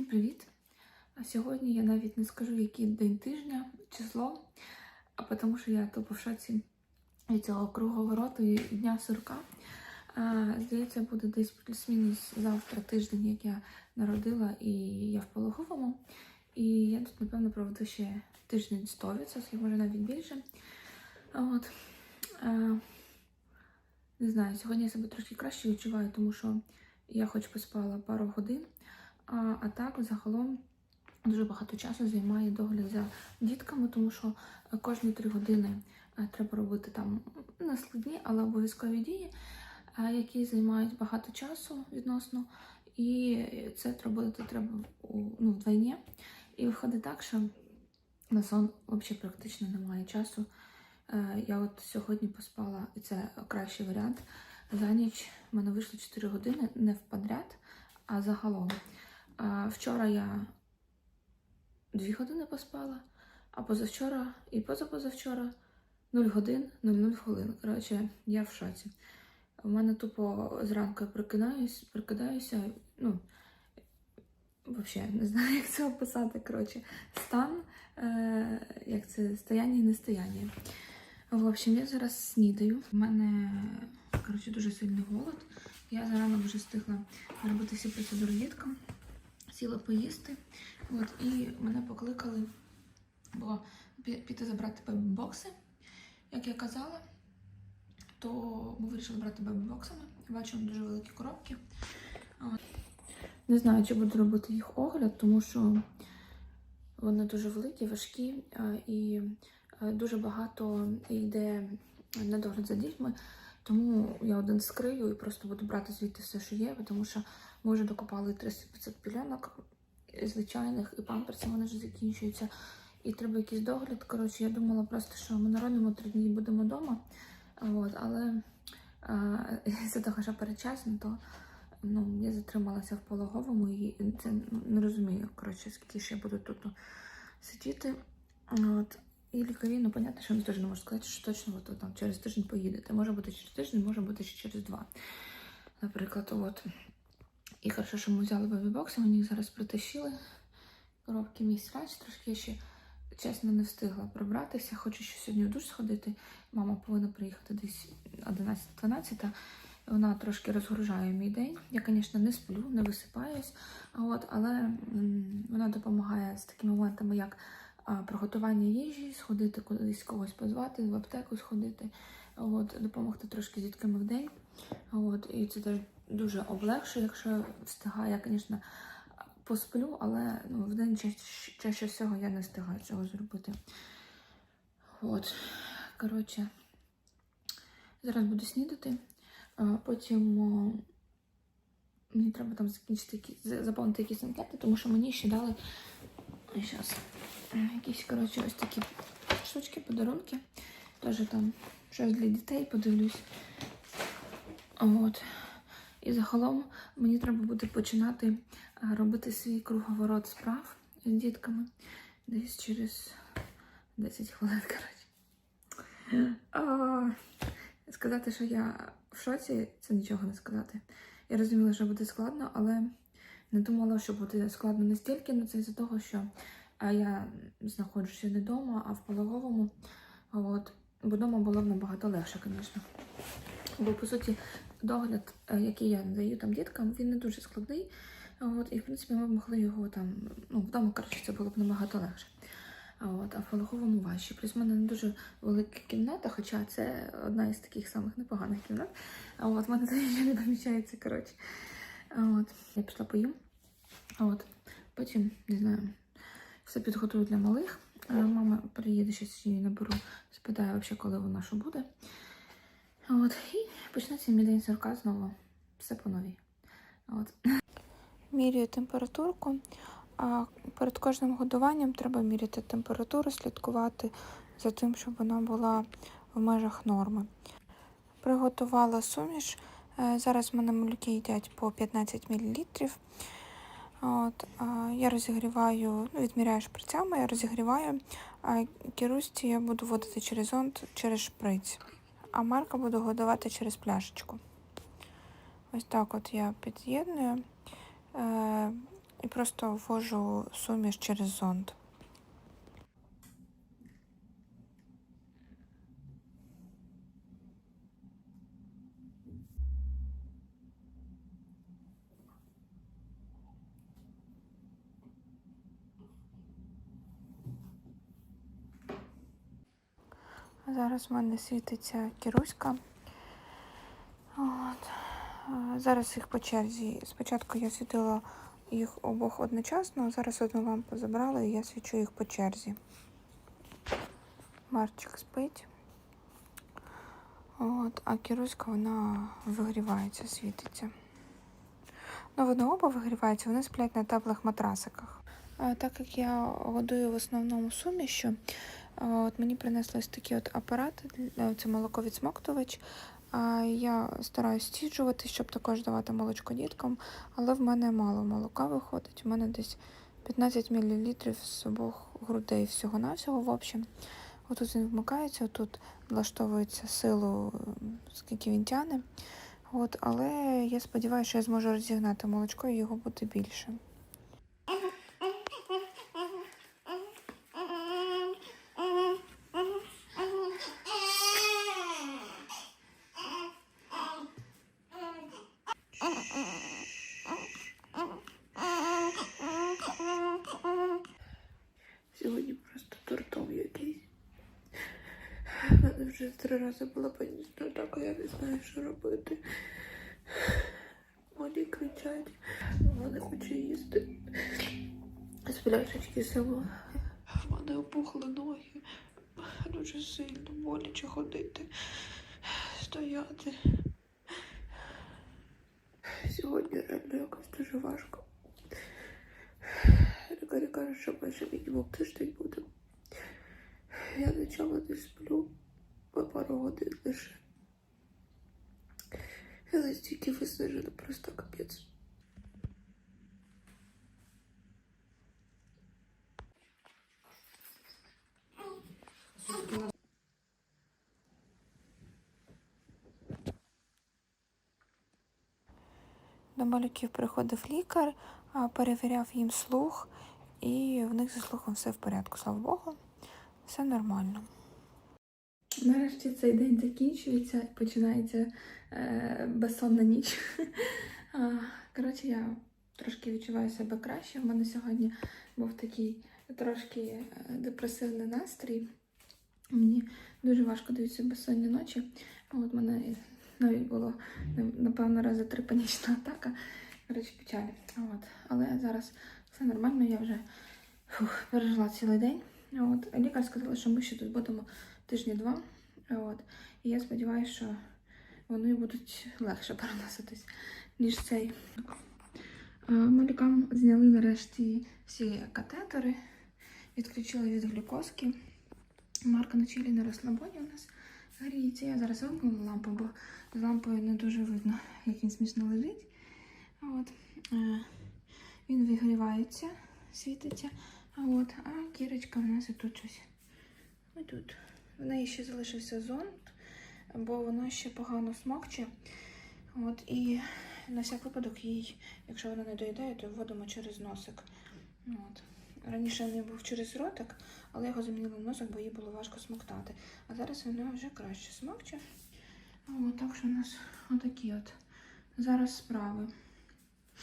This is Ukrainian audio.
Всім привіт! Сьогодні я навіть не скажу, який день тижня, число, а тому що я тупо в шоці від цього круговороту і дня сурка. А, здається, буде десь плюс-мінус завтра тиждень, як я народила, і я в пологовому. І я тут, напевно, проведу ще тиждень 100%, може навіть більше. От. А, не знаю, сьогодні я себе трошки краще відчуваю, тому що я хоч поспала пару годин. А, а так, загалом, дуже багато часу займає догляд за дітками, тому що е, кожні три години е, треба робити там не складні, але обов'язкові дії, е, які займають багато часу відносно. І це робити треба ну, вдвойні. І виходить так, що на сон взагалі практично немає часу. Я от сьогодні поспала, і це кращий варіант. За ніч в мене вийшло 4 години не в подряд, а загалом. А вчора я 2 години поспала, а позавчора і позапозавчора 0 годин 00 хвилин. Коротше, я в шоці. У мене тупо зранку прикидаюсь, прикидаюся, ну, взагалі, не знаю, як це описати. Коротше, стан, е, як це стояння і нестояння. В общем, я зараз снідаю. У мене коротше, дуже сильний голод. Я зарано вже встигла зробити всі процедури діткам, сіла поїсти. От, і мене покликали, пі- піти забрати бебі-бокси. Як я казала, то ми вирішили брати бебі-боксами. Бачимо дуже великі коробки. Не знаю, чи буду робити їх огляд, тому що вони дуже великі, важкі і е, дуже багато йде на догляд за дітьми. Тому я один скрию і просто буду брати звідти все, що є, тому що ми вже докопали 300-500 пілянок звичайних, і памперси вони вже закінчуються. І треба якийсь догляд. Коротше, я думала просто, що ми народимо три дні будемо вдома. От, але з-за того, що передчасно, то ну, я затрималася в пологовому і це ну, не розумію, коротше, скільки ще я буду тут сидіти. От. І лікарі, ну, понятно, що вони теж не можуть сказати, що точно от, там, через тиждень поїдете. Може бути через тиждень, може бути ще через два. Наприклад, от. І хорошо, що ми взяли бебі-бокси, мені їх зараз притащили. Коробки мій срач, трошки ще, чесно, не встигла пробратися. Хочу ще сьогодні в душ сходити. Мама повинна приїхати десь 11-12. Вона трошки розгружає мій день. Я, звісно, не сплю, не висипаюсь, от, але м, вона допомагає з такими моментами, як приготування їжі, сходити кудись когось позвати, в аптеку сходити, от, допомогти трошки з дітками в день. От, і це теж дуже облегшує, якщо встигаю. Я, звісно, посплю, але ну, в день чаще, чаще всього я не встигаю цього зробити. От, коротше, зараз буду снідати. Потім мені треба там закінчити заповнити якісь анкети, тому що мені ще дали зараз якісь коротше, ось такі штучки, подарунки. Теж там щось для дітей подивлюсь. От. І загалом мені треба буде починати робити свій круговорот справ з дітками десь через 10 хвилин. Коротше. А, Сказати, що я в шоці, це нічого не сказати. Я розуміла, що буде складно, але не думала, що буде складно настільки, ну це із-за того, що а, я знаходжуся не вдома, а в пологовому. От. Бо вдома було б набагато легше, звісно. Бо, по суті, догляд, е, який я даю там діткам, він не дуже складний. От, і, в принципі, ми б могли його там, ну, вдома, коротше, це було б набагато легше. А От, а в пологовому важче. Плюс в мене не дуже велика кімната, хоча це одна із таких самих непоганих кімнат. От в мене там нічого не поміщається, коротше. От, я пішла поїм. От, потім, не знаю, все підготую для малих. Мама приїде, щось її наберу, спитаю, взагалі, коли вона що буде. От, і почнеться мій день сорка знову. Все по новій. От. міряю температурку. А перед кожним годуванням треба міряти температуру, слідкувати за тим, щоб вона була в межах норми. Приготувала суміш. Е, Зараз в мене малюки їдять по 15 мл. От, я розігріваю, ну, відміряю шприцями, я розігріваю, а кірусті я буду водити через зонт, через шприць, а Марка буду годувати через пляшечку. Ось так от я під'єдную. Е, і просто ввожу суміш через зонд. Зараз в мене світиться кіруська. От. Зараз їх по черзі. Спочатку я світила їх обох одночасно, а зараз одну лампу забрала і я свічу їх по черзі. Марчик спить. От, а кіруська вона вигрівається, світиться. Ну, вони оба вигріваються, вони сплять на теплих матрасиках. Так як я годую в основному сумішю, от мені принесли ось такі от апарати, це молоковідсмоктувач. Я стараюсь стіджувати, щоб також давати молочко діткам, але в мене мало молока виходить. У мене десь 15 мл з обох грудей всього-навсього. В общем, отут він вмикається, отут влаштовується силу, скільки він тяне. От, але я сподіваюся, що я зможу розігнати молочко і його буде більше. Сьогодні просто тортом якийсь. У мене вже три рази була панічна атака, я не знаю, що робити. Вони кричать, вона хоче їсти. З пляшечки сама. В мене опухли ноги. Дуже сильно боляче ходити, стояти. Сьогодні реально якось дуже важко. Лікарі кажуть, що майже мінімум тиждень буде. Я ночами не сплю пару годин лише. Я настільки виснажена, просто капець. До малюків приходив лікар, перевіряв їм слух, і в них зі слухом все в порядку, слава Богу, все нормально. Нарешті цей день закінчується, і починається е, безсонна ніч. Коротше, я трошки відчуваю себе краще. У мене сьогодні був такий трошки е, депресивний настрій. Мені дуже важко даються безсонні ночі. От мене навіть було напевно рази три панічна атака. Коротше, печаль. От. Але зараз все нормально, я вже фух, пережила цілий день. От. Лікар сказала, що ми ще тут будемо тижні два. От. І я сподіваюся, що вони будуть легше переноситись, ніж цей. Малюкам зняли нарешті всі катетери, відключили від глюкозки. Марка на чилі на розслабоні у нас гріється. Я зараз вимкнула лампу, бо з лампою не дуже видно, як він смішно лежить. От. Е, Він вигрівається, світиться. А от, а кірочка у нас і тут щось. Ось тут. В неї ще залишився зонд, бо вона ще погано смокче. От, і на всяк випадок їй, якщо вона не доїдає, то вводимо через носик. От. Раніше в неї був через ротик, але його замінили в носик, бо їй було важко смоктати. А зараз вона вже краще смокче. От, так що у нас отакі от зараз справи.